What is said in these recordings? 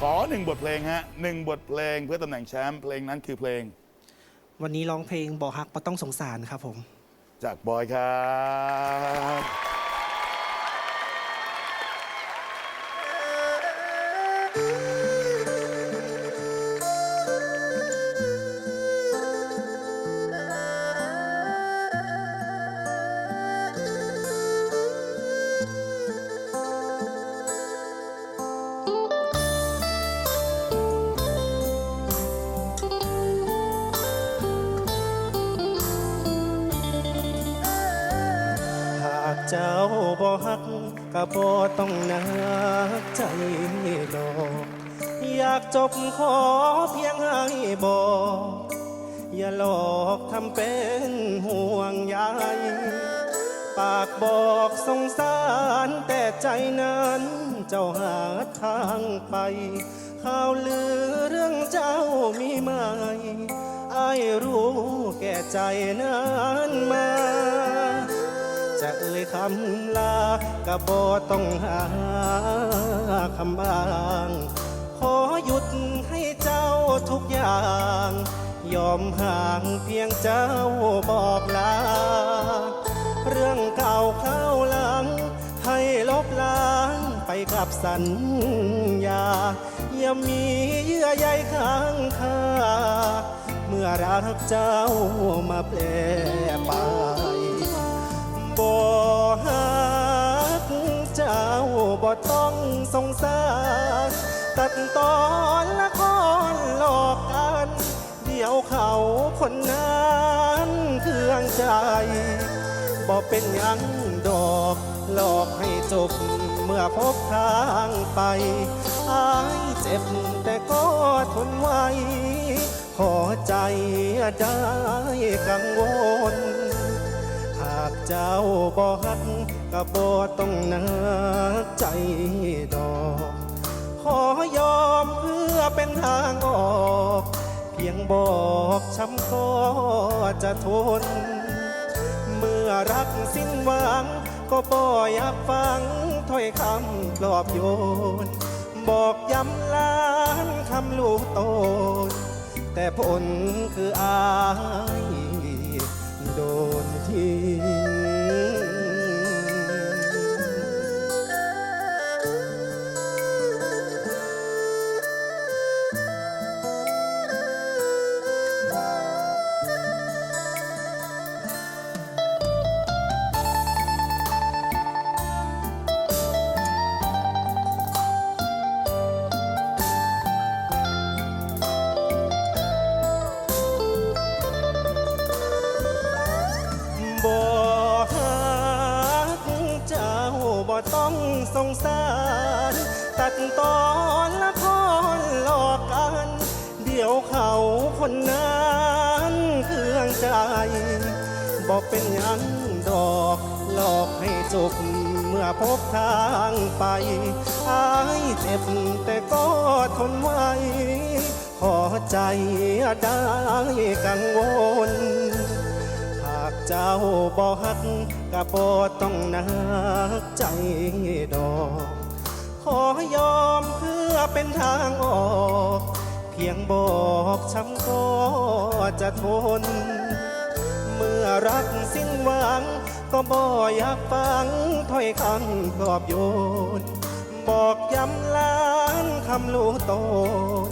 ขอหนึ่งบทเพลงฮะหนึ่งบทเพลงเพื่อตำแหน่งแชมป์เพลงนั้นคือเพลง วันนี้ร้องเพลงบอกฮักปะต้องสงสารครับผม จากบอยครับ ก็บ่ต้องนักใจดอกอยากจบขอเพียงให้บอก อย่าหลอกทำเป็นห่วงใยปากบอกสงสารแต่ใจนั้นเจ้าหาทางไป ข่าวลือเรื่องเจ้ามีไหมอายรู้แก่ใจนั้นมา จะเอ่ยคำลา กะบอต้องหาคำอ้าง ขอหยุดให้เจ้าทุกอย่าง ยอมห่างเพียงเจ้าบอกลา เรื่องเก่าเข้าหลัง ให้ลบล้างไปกับสัญญา อย่ามีเยื่อใยข้างคาเมื่อรักเจ้ามาแปลไปบ่ฮัก เจ้าบ่ต้องสงสาร ตัดตอนละครหลอกกัน เดี๋ยวเขาคนนั้นเครื่องใจบ่เป็นยังดอกหลอกให้จบ เมื่อพบทางไปอายเจ็บแต่ก็ทนไว้ ขอใจได้กังวล หากเจ้าบ่ฮัก ก็บ่ต้องนักใจดอก ขอยอมเพื่อเป็นทางออก เพียงบอกช้ำก็จะทน เมื่อรักสิ้นหวัง ก็บ่อยากฟังถ้อยคำปลอบโยน บอกย้ำล้านคำลูกโตนแต่ผลคืออายโดนทิ้ง บอกเป็นหยังดอก หลอกให้จบเมื่อพบทางไป อายเจ็บแต่ก็ทนไว้ ขอใจได้กังวล หากเจ้าบ่ฮักก็บ่ต้องนักใจดอก ขอยอมเพื่อเป็นทางออก เพียงบอกช้ำก็จะทน รักสิ้นหวัง ก็บ่อยากฟังถ้อยคำปลอบโยน บอกย้ำล้านคำลูโตน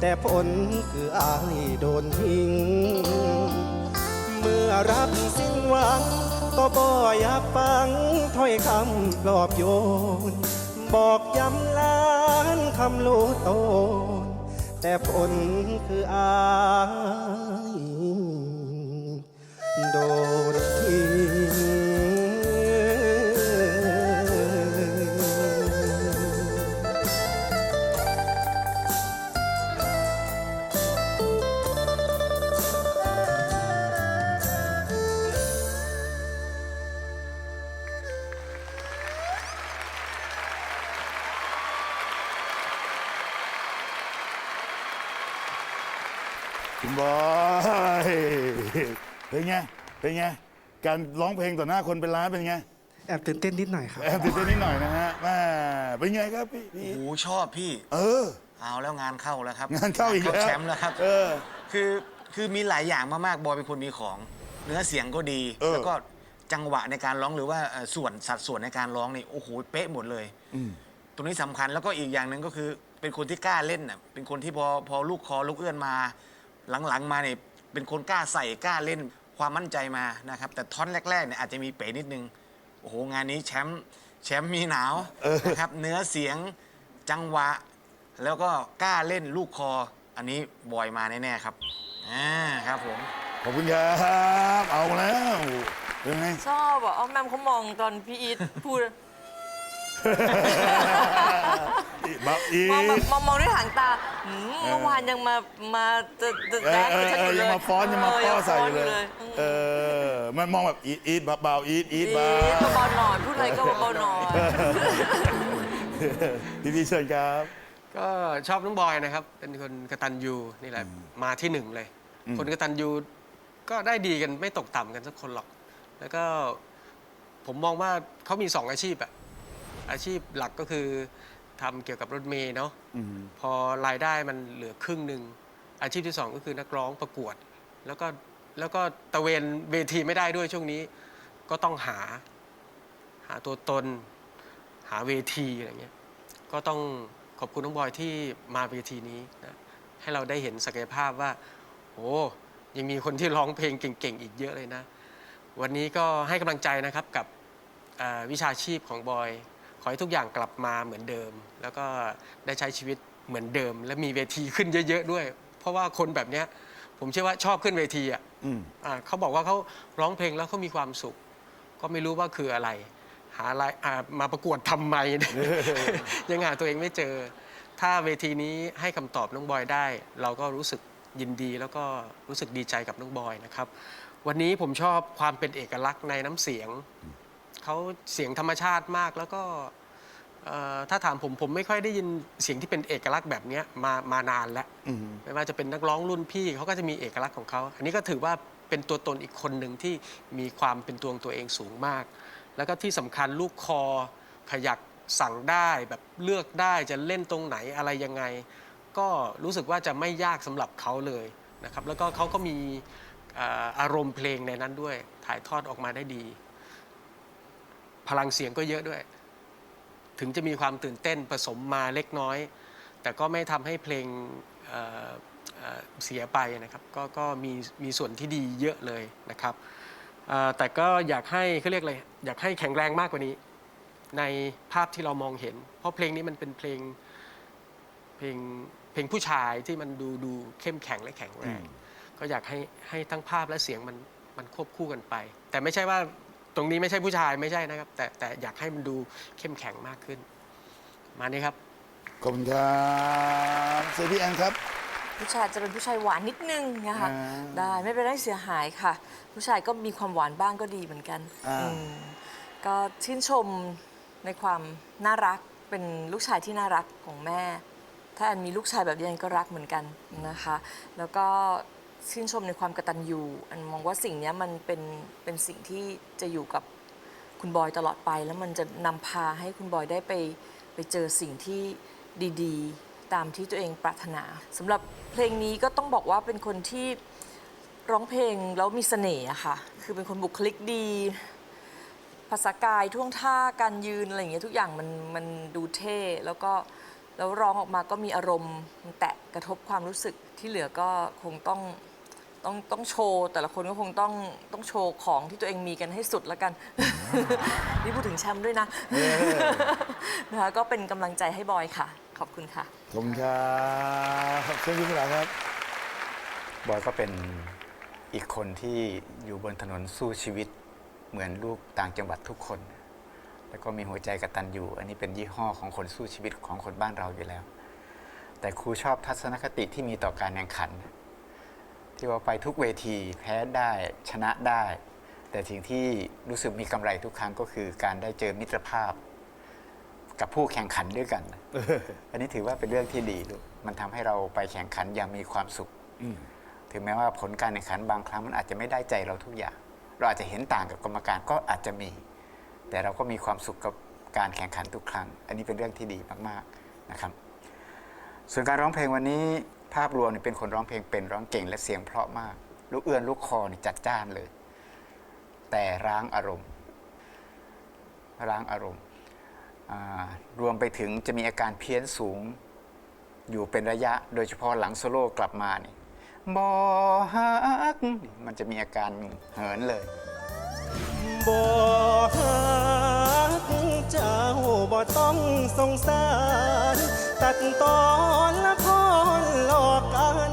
แต่ผลคืออายโดนทิ้ง เมื่อรักสิ้นหวัง ก็บ่อยากฟังถ้อยคำปลอบโยน บอกย้ำล้านคำลูโตนแต่ผลคืออาย ด เป็นไง การร้องเพลงต่อหน้าคนเป็นล้านเป็นไงแอบตื่นเต้นนิดหน่อยครับ แอบตื่นเต้นนิดหน่อยนะฮะแม่เป็นไงครับพี่พี่โอ้โหชอบพี่ เออ เอาแล้วงานเข้าแล้วครับงานเข้าอีกแล้วแชมป์แล้วครับ เออ คือคือมีหลายอย่างมากๆบอยเป็นคนมีของเนื้อเสียงก็ดี เออ แล้วก็จังหวะในการร้องหรือว่าเอ่อส่วนสัดส่วนในการร้องนี่โอ้โหเป๊ะหมดเลยอืมตรงนี้สำคัญแล้วก็อีกอย่างหนึ่งก็คือ เป็นคนที่กล้าเล่นน่ะเป็นคนที่พอพอลูกคอลูกเอื้อนมา หลังๆมาเนี่ยเป็นคนกล้าใส่กล้าเล่น ความมั่นใจมานะครับ แต่ท่อนแรกๆเนี่ยอาจจะมีเป๋นิดนึง โอ้โห งานนี้แชมป์แชมป์มีหนาวนะครับ เนื้อเสียงจังหวะ แล้วก็กล้าเล่นลูกคอ อันนี้บอยมาแน่ๆครับอ่าครับผม ขอบคุณครับ เอาแล้วเป็นไง ชอบอะเอาแมมเขามองตอนพี่อีทพูด บับอีมองแบบมองมองด้วยหางตาหืมเมื่อวานยังมามาจะจะเอแดอกเอกับอฉันเอออยู่เลยังยมาฟ้อนยังมาป้อใส่อยู่เออเลยงเออมันมองแบบอีทอีทเบาๆอีทอีทเบาอีทเบาๆหน่อยพูดอะไรก็เบาๆหน่อยพี่พี่เชิญครับ ก็ชอบน้องบอยนะครับ เป็นคนกตัญญูนี่แหละมาที่หนึ่งเลยอืมคนกตัญญูก็ได้ดีกันไม่ตกต่ำกันสักคนหรอก แล้วก็ผมมองว่าเขามีสองอาชีพอะ อาชีพหลักก็คือทำเกี่ยวกับรถเมย์เนาะอืมพอรายได้มันเหลือครึ่งหนึ่งอาชีพที่สองก็คือนักร้องประกวด แล้วก็แล้วก็ตะเวนเวทีไม่ได้ด้วยช่วงนี้ ก็ต้องหา หาตัวตน หาเวทีอะไรเงี้ยก็ต้องขอบคุณน้องบอยที่มาเวทีนี้นะให้เราได้เห็นศักยภาพว่าโอ้ยังมีคนที่ร้องเพลงเก่งๆอีกเยอะเลยนะ วันนี้ก็ให้กำลังใจนะครับกับเอ่อวิชาชีพของบอย ขอให้ทุกอย่างกลับมาเหมือนเดิม แล้วก็ได้ใช้ชีวิตเหมือนเดิม และมีเวทีขึ้นเยอะ ๆ ด้วย เพราะว่าคนแบบเนี้ยผมเชื่อว่าชอบขึ้นเวทีอะอืมอ่าเขาบอกว่าเขาร้องเพลงแล้วเขามีความสุข ก็ไม่รู้ว่าคืออะไร หาอะไรอ่ามาประกวดทำไม ยังหาตัวเองไม่เจอ ถ้าเวทีนี้ให้คำตอบน้องบอยได้ เราก็รู้สึกยินดีแล้วก็รู้สึกดีใจกับน้องบอยนะครับ วันนี้ผมชอบความเป็นเอกลักษณ์ในน้ำเสียง เขาเสียงธรรมชาติมากแล้วก็เอ่อถ้าถามผมผมไม่ค่อยได้ยินเสียงที่เป็นเอกลักษณ์แบบเนี้ยมามานานแล้วอืมไม่ว่าจะเป็นนักร้องรุ่นพี่เขาก็จะมีเอกลักษณ์ของเขาอันนี้ก็ถือว่าเป็นตัวตนอีกคนหนึ่งที่มีความเป็นตัวของตัวเองสูงมาก แล้วก็ที่สำคัญลูกคอขยักสั่งได้แบบเลือกได้จะเล่นตรงไหนอะไรยังไง ก็รู้สึกว่าจะไม่ยากสำหรับเขาเลยนะครับแล้วก็เขาก็มีเอ่ออารมณ์เพลงในนั้นด้วยถ่ายทอดออกมาได้ดี พลังเสียงก็เยอะด้วย ถึงจะมีความตื่นเต้นผสมมาเล็กน้อย แต่ก็ไม่ทำให้เพลงเอ่อเอ่อเสียไปนะครับก็ก็มีมีส่วนที่ดีเยอะเลยนะครับเอ่อแต่ก็อยากให้เขาเรียกอะไรอยากให้แข็งแรงมากกว่านี้ ในภาพที่เรามองเห็น เพราะเพลงนี้มันเป็นเพลงเพลงเพลงผู้ชายที่มันดูดูเข้มแข็งและแข็งแรง ก็อยากให้ให้ทั้งภาพและเสียงมันมันควบคู่กันไป แต่ไม่ใช่ว่า ตรงนี้ไม่ใช่ผู้ชายไม่ใช่นะครับ แต่แต่อยากให้มันดูเข้มแข็งมากขึ้น มานี่ครับ ขอบคุณครับเซพี่แอนครับ ผู้ชายจะเป็นผู้ชายหวานนิดนึงนะคะอ่าได้ไม่เป็นไรเสียหายค่ะ ผู้ชายก็มีความหวานบ้างก็ดีเหมือนกันอ่า อืมก็ชื่นชมในความน่ารักเป็นลูกชายที่น่ารักของแม่ ถ้าอันมีลูกชายแบบนี้อันก็รักเหมือนกันนะคะ แล้วก็ ชื่นชมในความกระตัญญูอันมองว่าสิ่งนี้มันเป็นเป็นสิ่งที่จะอยู่กับคุณบอยตลอดไป แล้วมันจะนำพาให้คุณบอยได้ไปไปเจอสิ่งที่ดีๆ ตามที่ตัวเองปรารถนาสำหรับเพลงนี้ก็ต้องบอกว่าเป็นคนที่ร้องเพลงแล้วมีเสน่ห์ค่ะ คือเป็นคนบุคลิกดี ภาษากายท่วงท่าการยืนอะไรอย่างเงี้ยทุกอย่างมันมันดูเท่แล้วก็แล้วร้องออกมาก็มีอารมณ์มันแตะกระทบความรู้สึกที่เหลือก็คงต้อง ต้องต้องโชว์แต่ละคนก็คงต้องต้องโชว์ของที่ตัวเองมีกันให้สุดแล้วกัน นี่พูดถึงแชมป์ด้วยนะนะคะก็เป็นกำลังใจให้บอยค่ะ ขอบคุณค่ะ ขอบคุณครับเชิญพี่สลาครับ บอยก็เป็นอีกคนที่อยู่บนถนนสู้ชีวิต เหมือนลูกต่างจังหวัดทุกคน แล้วก็มีหัวใจกตัญญูอันนี้เป็นยี่ห้อของคนสู้ชีวิตของคนบ้านเราอยู่แล้ว แต่ครูชอบทัศนคติที่มีต่อการแข่งขัน ที่ว่าไปทุกเวทีแพ้ได้ชนะได้ แต่สิ่งที่รู้สึกมีกำไรทุกครั้งก็คือการได้เจอมิตรภาพ กับผู้แข่งขันด้วยกัน อันนี้ถือว่าเป็นเรื่องที่ดีลูกมันทำให้เราไปแข่งขันอย่างมีความสุขอืมถึงแม้ว่าผลการแข่งขันบางครั้งมันอาจจะไม่ได้ใจเราทุกอย่าง เราอาจจะเห็นต่างกับกรรมการก็อาจจะมี แต่เราก็มีความสุขกับการแข่งขันทุกครั้ง อันนี้เป็นเรื่องที่ดีมากๆนะครับ ส่วนการร้องเพลงวันนี้ ภาพรวมเนี่ยเป็นคนร้องเพลงเป็นร้องเก่งและเสียงเพราะมาก ลูกเอื้อนลูกคอนี่จัดจ้านเลย แต่ร้างอารมณ์ ร้างอารมณ์รวมไปถึงจะมีอาการเพี้ยนสูงอยู่เป็นระยะ โดยเฉพาะหลังโซโล่กลับมานี่บอฮักมันจะมีอาการเหินเลยบ่ฮัก เจ้าบ่ต้องสงสาร ตัดตอนละครหลอกกัน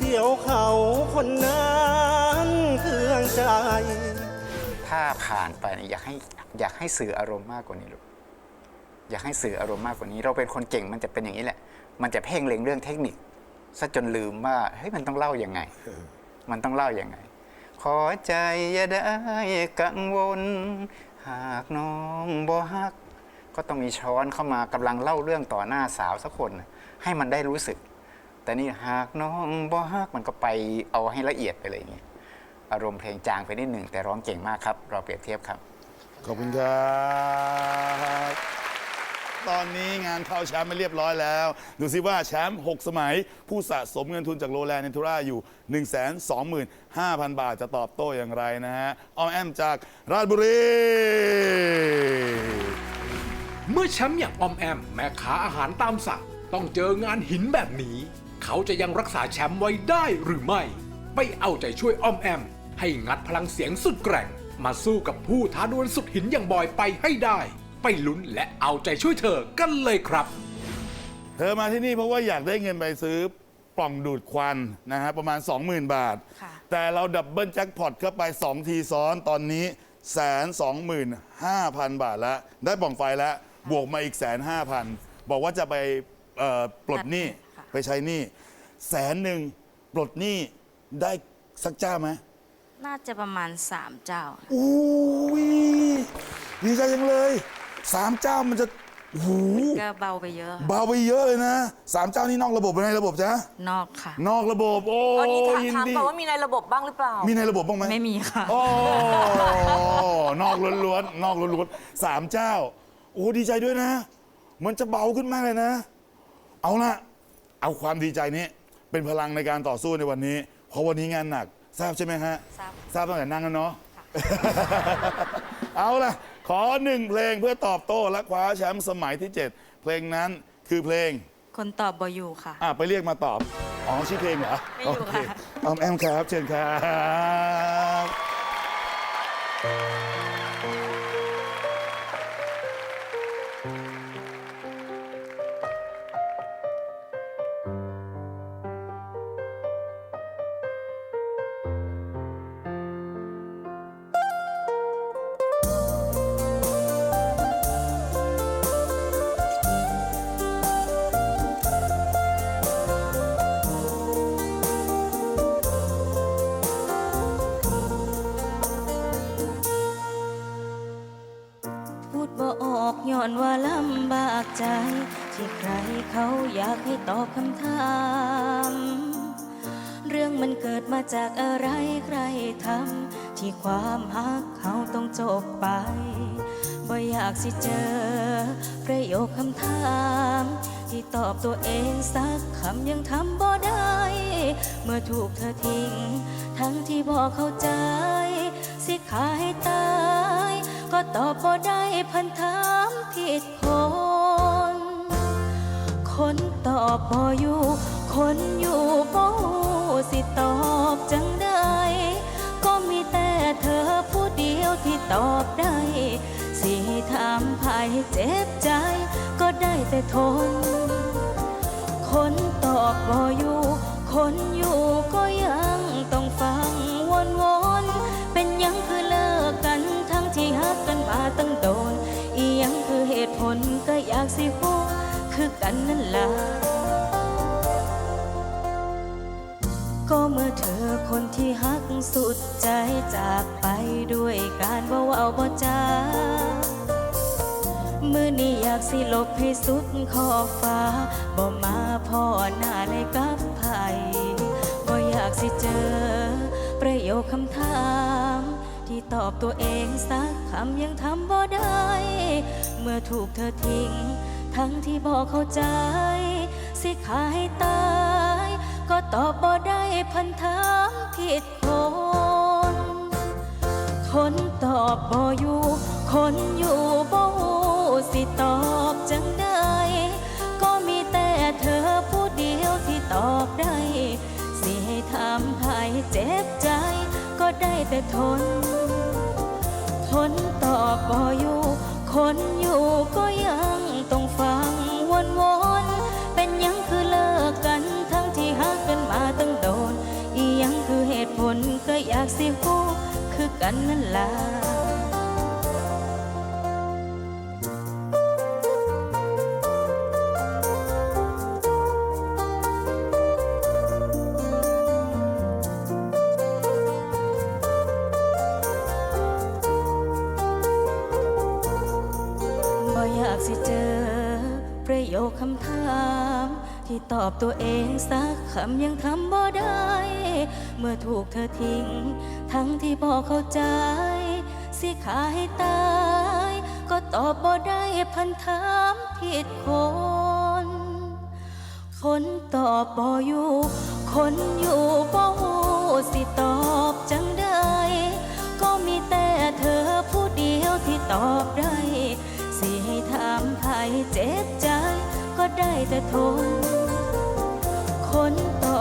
เดี๋ยวเขาคนนั้นเครื่องใจ ถ้าผ่านไปเนี่ยอยากให้อยากให้สื่ออารมณ์มากกว่านี้ลูกอยากให้สื่ออารมณ์มากกว่านี้ เราเป็นคนเก่งมันจะเป็นอย่างนี้แหละ มันจะเพ่งเล็งเรื่องเทคนิคซะจนลืมว่าเฮ้ยมันต้องเล่ายังไง มันต้องเล่ายังไง ขอใจอย่าได้กังวล หากน้องบ่ฮัก ก็ต้องมีช้อนเข้ามากำลังเล่าเรื่องต่อหน้าสาวสักคน ให้มันได้รู้สึก แต่นี่หากน้องบ่ฮักมันก็ไปเอาให้ละเอียดไปเลยอย่างนี้อารมณ์เพลงจางไปนิดหนึ่งแต่ร้องเก่งมากครับ เราเปรียบเทียบครับ ขอบคุณครับ ตอนนี้งานเข้าแชมป์ไมาเรียบร้อยแล้ว ดูซิว่าแชมป์6สมัย ผู้สะสมเงินทุนจากโรแลนด์เนทูราอยู่ 125,000 บาทจะตอบโต้อย่างไรนะฮะออมแอมจากราชบุรีเมื่อแชมป์อย่างออมแอม แม่ค้าอาหารตามสั่งต้องเจองานหินแบบนี้ เขาจะยังรักษาแชมป์ไว้ได้หรือไม่ไปเอาใจช่วยออมแอม ให้งัดพลังเสียงสุดแกร่ง มาสู้กับผู้ท้าดวลสุดหินอย่างบอยไปให้ได้ ไปลุ้นและเอาใจช่วยเธอกันเลยครับ เธอมาที่นี่เพราะว่าอยากได้เงินไปซื้อปล่องดูดควันนะฮะประมาณ 20,000 บาท ค่ะ แต่เราดับเบิลแจ็คพอตเข้าไป 2 ทีซ้อนตอนนี้แสนสองหมื่นห้าพันบาทแล้วได้ปล่องไฟแล้ว บวกมาอีกแสนห้าพันบอกว่าจะไปเอ่อปลดหนี้ค่ะ ไปใช้หนี้แสนหนึ่งปลดหนี้ได้สักเจ้าไหมน่าจะประมาณสามเจ้า อุ้ยดีใจจังเลย สามเจ้ามันจะโอ้โหก็เบาไปเยอะค่ะเบาไปเยอะเลยนะสามเจ้านี่นอกระบบหรือในระบบจ๊ะนอกค่ะ นอกระบบโอ้ตอนนี้ถามยินถามดีก่อนว่ามีในระบบบ้างหรือเปล่า มีในระบบบ้างไหมไม่มีค่ะ โอ้นอกล้วนๆนอกล้วนๆสามเจ้า โอ้ดีใจด้วยนะ มันจะเบาขึ้นมากเลยนะ เอาละเอาความดีใจนี้ เป็นพลังในการต่อสู้ในวันนี้ เพราะวันนี้งานหนัก ทราบใช่ไหมฮะทราบ ทราบตั้งแต่นั่งแล้วเนาะ เอาล่ะ ขอหนึ่งเพลงเพื่อตอบโต้และคว้าแชมป์สมัยที่ 7 เพลงนั้นคือเพลง คนตอบบอยู่ค่ะ อะไปเรียกมาตอบ อ๋อชื่อเพลงเหรอไม่อยู่โอเคค่ะออมแอมครับ เชิญครับ ดบ่ออกย้อนว่าลำบากใจ ที่ใครเขาอยากให้ตอบคำถาม เรื่องมันเกิดมาจากอะไรใครทำที่ความฮักเขาต้องจบไปบ่อยากสิเจอ ประโยคคำถาม ที่ตอบตัวเองสักคำยังทำบ่ได้ เมื่อถูกเธอทิ้ง ทั้งที่บอกเข้าใจ สิขาให้ตาย ก็ตอบบ่ได้พันถามผิดคนคนตอบบ่อยู่ คนอยู่บ่หูสิตอบจังได้ ก็มีแต่เธอผู้เดียวที่ตอบได้ สิถามภายเจ็บใจ ก็ได้แต่ทน คนตอบบ่อยู่ คนอยู่ก็ยัง ผลก็อยากสิฮู้คือกันนั่นล่ะก็เมื่อเธอคนที่ฮักสุดใจจากไปด้วยการบ่เว้าบ่จามือนี้อยากสิลบให้สุดขอบฟ้าบ่มาพ่อหน้าเลยกับไผบ่อยากสิเจอประโยคคำ ตอบตัวเองสักคำยังทำบ่ได้ เมื่อถูกเธอทิ้ง ทั้งที่บอกเข้าใจ สิขายตาย ก็ตอบบ่ได้พันถามผิดคน คนตอบบ่อยู่ คนอยู่บ่ฮู้สิตอบจัง แต่ทน ทนตอบบ่อยู่ คนอยู่ก็ยังต้องฟังวนวนๆเป็นยังคือเลิกกันทั้งที่หักกันมาตั้งโดน อียังคือเหตุผลก็อยากสิฮู้คือกันนั่นล่ะ ตอบตัวเองสักคำยังทำบ่ได้ เมื่อถูกเธอทิ้ง ทั้งที่บอกเข้าใจ สิขาให้ตาย ก็ตอบบ่ได้พันถามผิดคน คนตอบบ่อยู่ คนอยู่บ่ฮู้สิตอบจังใดก็มีแต่เธอผู้เดียวที่ตอบได้ สิให้ถามไผเจ็บใจก็ได้แต่ทน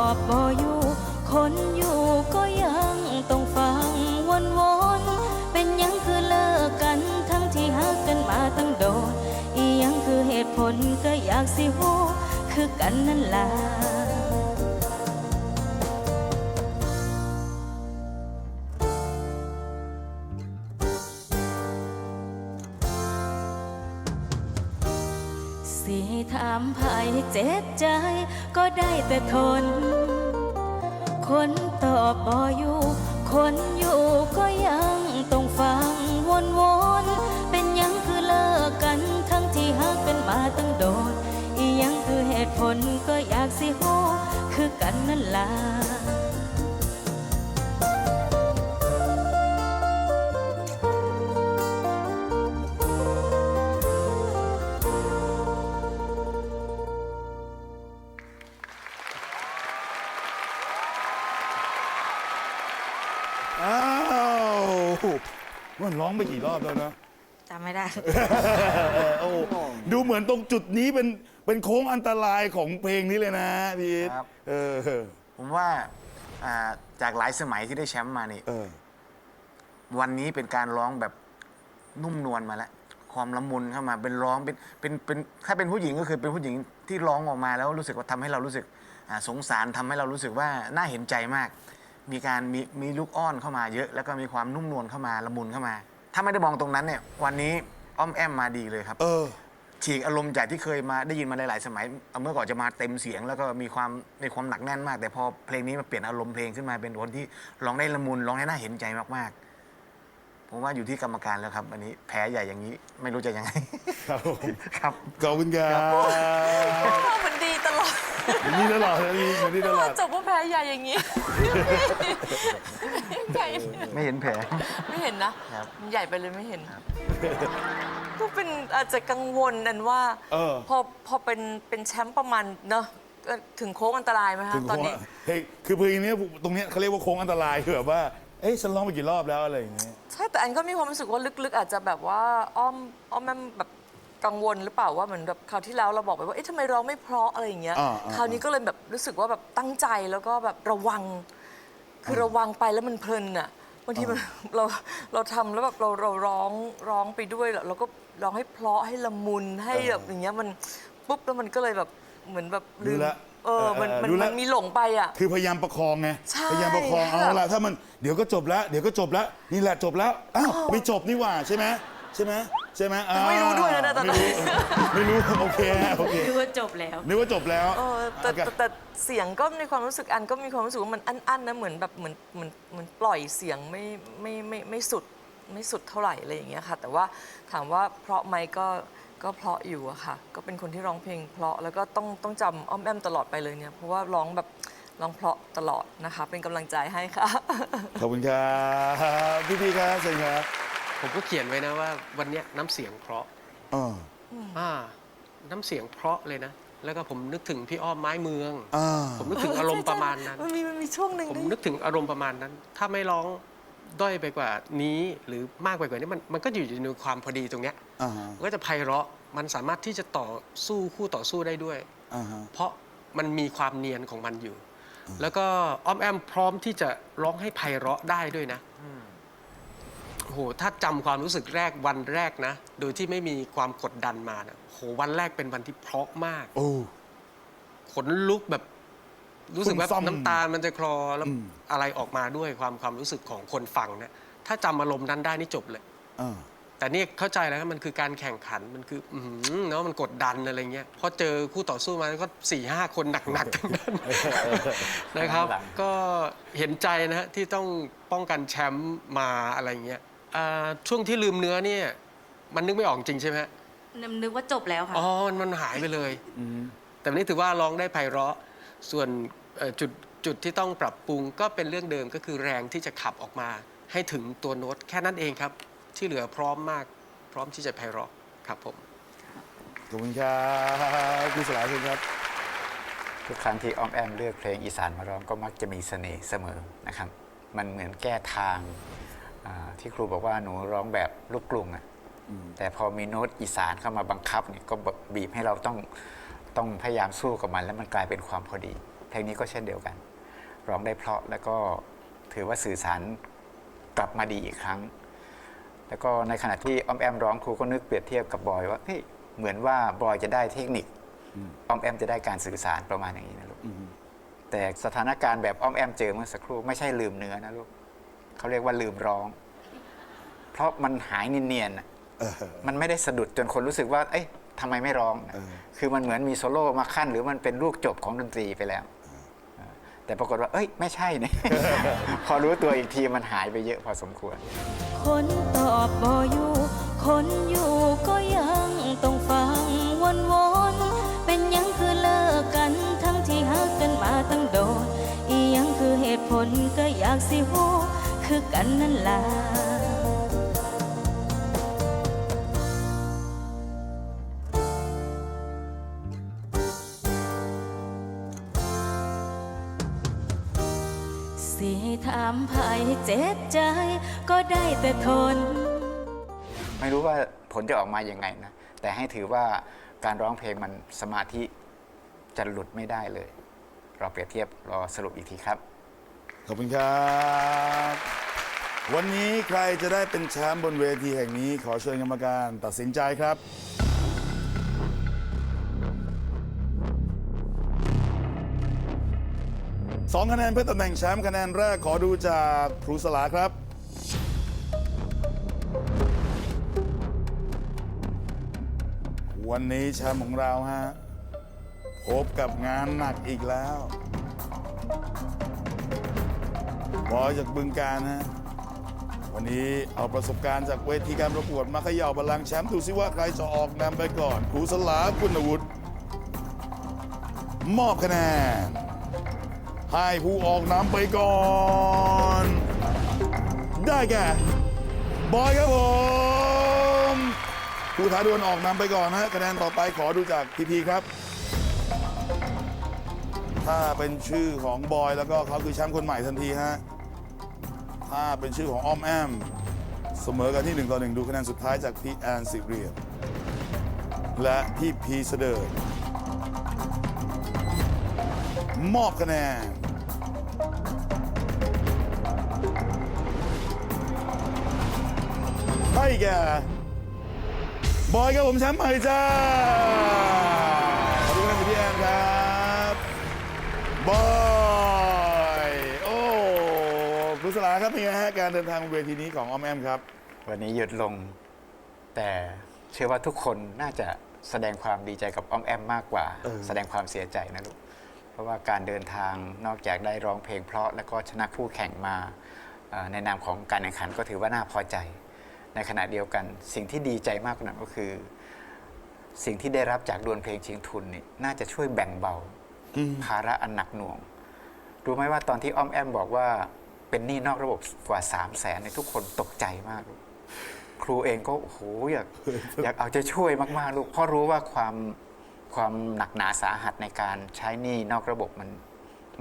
อบบ่อยู่ คนอยู่ก็ยังต้องฟังวนวนๆเป็นยังคือเลิกกันทั้งที่หักกันมาตั้งโดนอียังคือเหตุผลก็อยากสิฮู้คือกันนั่นล่ะสิให้ถาม เจ็บใจก็ได้แต่ทน คนตอบบ่อยู่ คนอยู่ก็ยังต้องฟังวนวนๆเป็นยังคือเลิกกันทั้งที่หักกันมาตั้งโดน อียังคือเหตุผลก็อยากสิฮู้คือกันนั่นล่ะ มันร้องไปกี่รอบแล้วนะ จำไม่ได้ เออโอ้ดูเหมือนตรงจุดนี้เป็นเป็นโค้งอันตรายของเพลงนี้เลยนะพี่อีทครับเออผมว่าอ่าจากหลายสมัยที่ได้แชมป์มานี่ เออ วันนี้เป็นการร้องแบบนุ่มนวลมาแล้ว ความละมุนเข้ามาเป็นร้องเป็นเป็นเป็นถ้าเป็นผู้หญิงก็คือเป็นผู้หญิงที่ร้องออกมาแล้วรู้สึกว่าทำให้เรารู้สึกอ่าสงสารทำให้เรารู้สึกว่าน่าเห็นใจมาก มีการมีมีลูกอ้อนเข้ามาเยอะ แล้วก็มีความนุ่มนวลเข้ามาละมุนเข้ามา ถ้าไม่ได้มองตรงนั้นเนี่ยวันนี้อ้อมแอมมาดีเลยครับ เออ ฉีกอารมณ์จากที่เคยมาได้ยินมาหลาย ๆ สมัยเมื่อก่อนจะมาเต็มเสียง แล้วก็มีความมีความหนักแน่นมาก แต่พอเพลงนี้มาเปลี่ยนอารมณ์เพลงขึ้นมาเป็นคนที่ร้องได้ละมุนร้องได้น่าเห็นใจมากๆ ผมว่าอยู่ที่กรรมการแล้วครับอันนี้แพ้ใหญ่อย่างนี้ไม่รู้จะยังไง ครับผม ครับ ขอบคุณครับมันดีตลอด อย่างนี่ตลอดเลยนี่อย่างนี่ตลอดจบว่าแพ้ใหญ่อย่างนี้ใหญ่ไม่เห็นแผลไม่เห็นนะครับมันใหญ่ไปเลยไม่เห็นก็เป็นอาจจะกังวลนันว่าเออพอพอเป็นเป็นแชมป์ประมาณเนอะเอ่อถึงโค้งอันตรายไหมคะถึงตอนโค้งนี้อะเฮ้ยคือเพลงนี้ตรงเนี้ยเขาเรียกว่าโค้งอันตรายคือแบบว่าเอ้ยฉันร้องไปกี่รอบแล้วอะไรอย่างเงี้ยใช่แต่อันก็มีความรู้สึกว่าลึกๆ อาจจะแบบว่าอ้อมอ้อมแม่มแบบ กังวลหรือเปล่าว่าเหมือนแบบคราวที่แล้วเราบอกไปว่าเอ๊ะทำไมร้องไม่เพราะอะไรอย่างเงี้ยอ่าอ่า คราวนี้ก็เลยแบบรู้สึกว่าแบบตั้งใจแล้วก็แบบระวัง คือระวังไปแล้วมันเพลินอะบางทีมันเราเราทำแล้วแบบเราเราร้องร้องไปด้วยแล้วเราก็ร้องให้เพราะให้ละมุนให้แบบอย่างเงี้ยมันปุ๊บแล้วมันก็เลยแบบเหมือนแบบลืรู้มละเออมันมันรู้ละ มันมีหลงไปอะ คือพยายามประคองไงใช่พยายามประคองค่ะ เอาละถ้ามันเดี๋ยวก็จบแล้ว เดี๋ยวก็จบแล้วนี่แหละจบแล้วอ้าวไม่จบนี่หว่าใช่ไหม ใช่ไหมใช่ไหมอ่าไม่รู้ด้วยนะตอนนั้น ไม่รู้ไม่รู้ โอเคฮะโอเคคือว่าจบแล้ว นึกว่าจบแล้วเออแต่โอเคแต่แต่เสียงก็ในความรู้สึกอันก็มีความรู้สึกว่ามันอั้นๆนะเหมือนแบบเหมือนเหมือนเหมือนปล่อยเสียงไม่ไม่ไม่ไม่สุดไม่สุดเท่าไหร่อะไรอย่างเงี้ยค่ะ แต่ว่าถามว่าเพราะไหมก็ก็เพราะอยู่อะค่ะ ก็เป็นคนที่ร้องเพลงเพราะแล้วก็ต้องต้องจำอ้อมแอมตลอดไปเลยเนี่ยเพราะว่าร้องแบบร้องเพราะตลอดนะคะ เป็นกำลังใจให้ค่ะ ขอบคุณครับพี่พี่ๆครับเชิญครับ ผมก็เขียนไว้นะว่าวันเนี้ยน้ำเสียงเพราะอ๋ออ่าน้ำเสียงเพราะเลยนะ แล้วก็ผมนึกถึงพี่อ้อมไม้เมืองอ่าผมนึกถึงอารมณ์ประมาณนั้น มันมีมันมีช่วงหนึ่งผมด้วยนึกถึงอารมณ์ประมาณนั้น ถ้าไม่ร้องด้อยไปกว่านี้หรือมากไปกว่านี้มันมันก็อยู่ในความพอดีตรงเนี้ยอ่าฮะมันก็จะไพเราะมันสามารถที่จะต่อสู้คู่ต่อสู้ได้ด้วย อ่าฮะเพราะมันมีความเนียนของมันอยู่ แล้วก็อ้อมแอมพร้อมที่จะร้องให้ไพเราะได้ด้วยนะ โอ้โหถ้าจำความรู้สึกแรกวันแรกนะ โดยที่ไม่มีความกดดันมานะโอ้โหวันแรกเป็นวันที่เพราะมาก โอ้ ขนลุกแบบรู้สึกว่าคุณซ่อมน้ำตา มันจะคลอแล้วอืมอะไรออกมาด้วยความความรู้สึกของคนฟังเนี่ยถ้าจำอารมณ์นั้นได้นี่จบเลย อ่า แต่นี่เข้าใจแล้วครับมันคือการแข่งขันมันคืออือหือเนาะมันกดดันอะไรเงี้ยพอเจอคู่ต่อสู้มาก็สี่ห้าคนหนักๆทั้งนั้น นะครับหลังก็เห็นใจนะฮะที่ต้องป้องกันแชมป์มาอะไรเงี้ย อ่าช่วงที่ลืมเนื้อเนี่ย มันนึกไม่ออกจริงใช่ไหมฮะนึกว่าจบแล้วค่ะ อ๋อมันมันหายไปเลยแต่วันนี้ถือว่าร้องได้ไพเราะ ส่วนเอ่อจุดจุดที่ต้องปรับปรุงก็เป็นเรื่องเดิมก็คือแรงที่จะขับออกมา ให้ถึงตัวโน้ตแค่นั้นเองครับ ที่เหลือพร้อมมาก พร้อมที่จะไพเราะครับผม ขอบคุณครับคุณสลาคุณครับ ทุกครั้งที่อ้อมแอมเลือกเพลงอีสานมาร้องก็มักจะมีเสน่ห์เสมอนะครับ มันเหมือนแก้ทางอ่า ที่ครูบอกว่าหนูร้องแบบลูกกรุงอะแต่พอมีโน้ตอีสานเข้ามาบังคับเนี่ยก็บีบให้เราต้องต้องพยายามสู้กับมัน แล้วมันกลายเป็นความพอดี เพลงนี้ก็เช่นเดียวกันร้องได้เพราะแล้วก็ถือว่าสื่อสารกลับมาดีอีกครั้ง แล้วก็ในขณะที่อ้อมแอมร้องครูก็นึกเปรียบเทียบกับบอยว่าเฮ้ยเหมือนว่าบอยจะได้เทคนิคอ้อมแอมจะได้การสื่อสารประมาณอย่างนี้นะลูกแต่สถานการณ์แบบอ้อมแอมเจอเมื่อสักครู่ไม่ใช่ลืมเนื้อนะลูก เขาเรียกว่าลืมร้อง เพราะมันหายเนียนๆน่ะเออ มันไม่ได้สะดุดจนคนรู้สึกว่า เอ้ยทำไมไม่ร้องนะเออ คือมันเหมือนมีโซโล่มาขั้น หรือมันเป็นลูกจบของดนตรีไปแล้วเออแต่ปรากฏว่า เอ้ย ไม่ใช่เนี่ย พอรู้ตัวอีกทีมันหายไปเยอะพอสมควร คนตอบบ่อยู่ คนอยู่ก็ยังต้องฟังวนวนๆเป็นหยังคือเลิกกันทั้งที่หักกันมาตั้งโดน อีหยังคือเหตุผลก็อยากสิฮู้ คือกันนั่นล่ะสิให้ถามไผเจ็บใจ ก็ได้แต่ทน ไม่รู้ว่าผลจะออกมาอย่างไงนะ แต่ให้ถือว่าการร้องเพลงมันสมาธิจะหลุดไม่ได้เลย เราเปรียบเทียบรอสรุปอีกทีครับ ขอบคุณครับ วันนี้ใครจะได้เป็นแชมป์บนเวทีแห่งนี้ ขอเชิญกรรมการตัดสินใจครับ สองคะแนนเพื่อตำแหน่งแชมป์คะแนนแรกขอดูจากครูสลาครับ วันนี้แชมป์ของเราฮะพบกับงานหนักอีกแล้ว อยจากบึงการฮะวันนี้เอาประสบการณ์จากเวทีการประกวดมาเขย่าบัลลังก์แชมป์ดูซิว่าใครจะออกนำไปก่อนครูสลาคุณวุฒิมอบคะแนน ให้ผู้ออกนำไปก่อน ได้แก่บอยครับผมผู้ท้าดวลออกนำไปก่อนนะคะแนนต่อไปขอดูจากพีพีครับ ถ้าเป็นชื่อของบอยแล้วก็เขาคือแชมป์คนใหม่ทันทีฮะ ถ้าเป็นชื่อของอ้อมแอม เสมอกันที่ 1 ต่อ 1 ดูคะแนนสุดท้ายจากพี่แอนสิเรียมและพี่พีเสดิร์มอบคะแนน ให้แก่บอยครับผมแชมป์ใหม่จ้าขอบคุณครับพี่แอนครับ บอย โอ้ คุณสลาครับเป็นไงฮะการเดินทางบนเวทีนี้ของออมแอมครับ วันนี้หยุดลง แต่เชื่อว่าทุกคนน่าจะแสดงความดีใจกับอ้อมแอมมากกว่า เออ แสดงความเสียใจนะลูกเพราะว่าการเดินทางนอกจากได้ร้องเพลงเพราะแล้วก็ชนะคู่แข่งมาเอ่อในนามของการแข่งขันก็ถือว่าน่าพอใจ ในขณะเดียวกันสิ่งที่ดีใจมากกว่านั้นก็คือ สิ่งที่ได้รับจากดวลเพลงชิงทุนนี่น่าจะช่วยแบ่งเบา ภาระอันหนักหน่วง รู้ไหมว่าตอนที่อ้อมแอมบอกว่า เป็นหนี้นอกระบบกว่า3 0 0แสนในยทุกคนตกใจมากลูกครูเองก็โอ้โหอยากอยากเอาใจช่วยมากๆลูกเพราะรู้ว่าความความหนักหนาสาหัสในการใช้หนี้นอกระบบมัน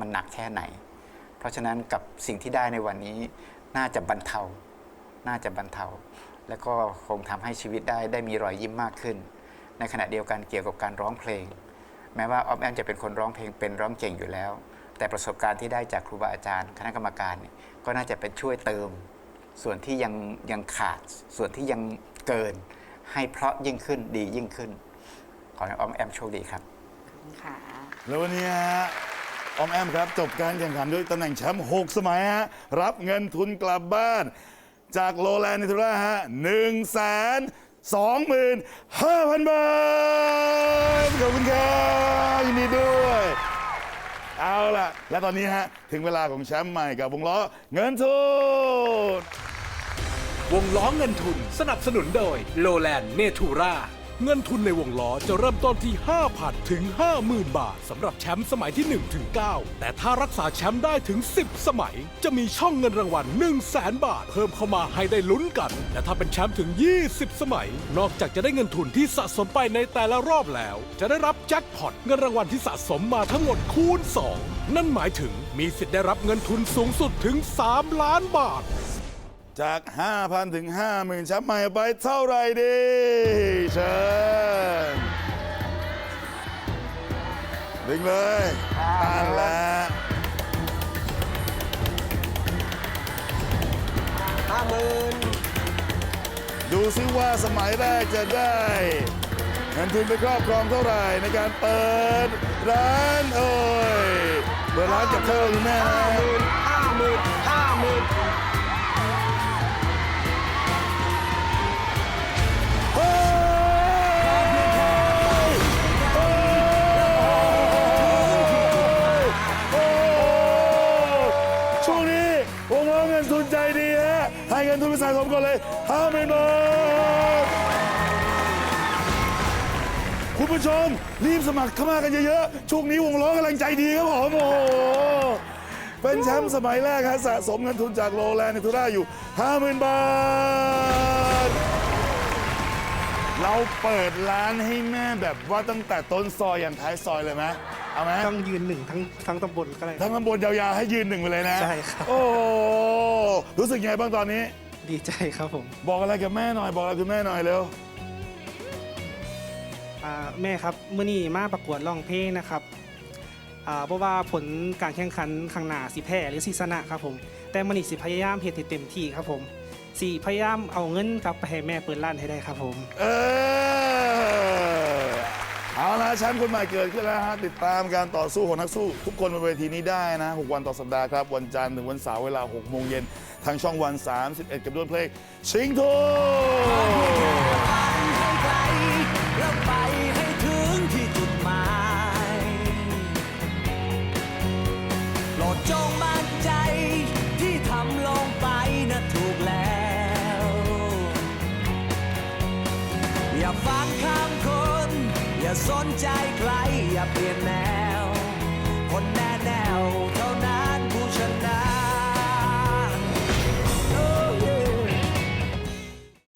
มันหนักแค่ไหน เพราะฉะนั้นกับสิ่งที่ได้ในวันนี้น่าจะบรรเทา น่าจะบรรเทา แล้วก็คงทำให้ชีวิตได้ได้มีรอยยิ้มมากขึ้น ในขณะเดียวกันเกี่ยวกับการร้องเพลง แม้ว่าออมแอมจะเป็นคนร้องเพลงเป็นร้องเก่งอยู่แล้ว แต่ประสบการณ์ที่ได้จากครูบาอาจารย์ คณะกรรมการเนี่ยก็น่าจะเป็นช่วยเติม ส่วนที่ยังยังขาด ส่วนที่ยังเกิน ให้เพราะยิ่งขึ้นดียิ่งขึ้น ขอให้ออมแอมโชคดีครับค่ะแล้ววันนี้ฮะออมแอมครับ จบการแข่งขันด้วยตำแหน่งแชมป์6สมัยฮะรับเงินทุนกลับบ้าน จากโลแลนด์นิทูราฮะหนึ่งแสนสองหมื่นห้าพันบาทขอบคุณครับยินดีด้วย เอาล่ะ และตอนนี้ฮะ ถึงเวลาของแชมป์ใหม่กับวงล้อเงินทุน วงล้อเงินทุนสนับสนุนโดยโลแลนเนทูรา เงินทุนในวงล้อจะเริ่มต้นที่ 5,000 ถึง 50,000 บาทสำหรับแชมป์สมัยที่ 1 ถึง 9 แต่ถ้ารักษาแชมป์ได้ถึง 10 สมัย จะมีช่องเงินรางวัล 1 0 0 0 0แสนบาท เพิ่มเข้ามาให้ได้ลุ้นกัน และถ้าเป็นแชมป์ถึง 20 สมัย นอกจากจะได้เงินทุนที่สะสมไปในแต่ละรอบแล้ว จะได้รับแจ็คพอตเงินรางวัลที่สะสมมาทั้งหมดคูณ 2 นั่นหมายถึงมีสิทธิ์ได้รับเงินทุนสูงสุดถึง 3 ล้านบาท จาก 5,000 ถึง 50,000แชมป์ใหม่ไปเท่าไหร่ดีเชิญดึงเลยนั่นแหละห้าหมื่นดูซิว่าสมัยแรกจะได้เงินทุนไปครอบครองเท่าไหร่ในการเปิดร้านเอ้ยเปิดร้านกับเธอคุณแม่นะห้าหมื่นห้าหมื่น ผู้ชม รีบสมัครเข้ามากันเยอะๆ ช่วงนี้วงล้อกำลังใจดีครับผมโอ้โหเป็นแชมป์สมัยแรกฮะสะสมเงินทุนจากโลแลนด์ในทุราอยู่ 50,000 บาท เราเปิดร้านให้แม่แบบว่าตั้งแต่ต้นซอยยันท้ายซอยเลยไหมเอาไหมต้องยืนหนึ่งทั้งทั้งตำบลก็ได้ ทั้งตำบลยาวๆให้ยืนหนึ่งไปเลยนะใช่ครับ โอ้โหรู้สึกยังไงบ้างตอนนี้ ดีใจครับผม บอกอะไรกับแม่หน่อย บอกอะไรคุณแม่หน่อยเร็ว อ่าแม่ครับเมื่อนี้มาประกวดร้องเพลงนะครับอ่าเพราะว่าผลการแข่งขันข้างหน้าสิแพ้หรือสิชนะครับผมแต่มื่อนี้สิพยายามเฮ็ดให้เต็มที่ครับผมสิพยายามเอาเงินกลับไปให้แม่เปิดร้านให้ได้ครับผม เออเอาละแชมป์คนใหม่เกิดขึ้นแล้วฮะติดตามการต่อสู้ของนักสู้ ทุกคนบนเวทีนี้ได้นะ 6 วันต่อสัปดาห์ครับ วันจันทร์ถึงวันเสาร์เวลา 6 โมงเย็นทางช่องวัน 31 กับด้วยเพลงชิงทุน จงมั่นใจที่ทำลงไปนะถูกแล้ว อย่าฟังคำคน อย่าสนใจใคร อย่าเปลี่ยนแนว คนแน่แนว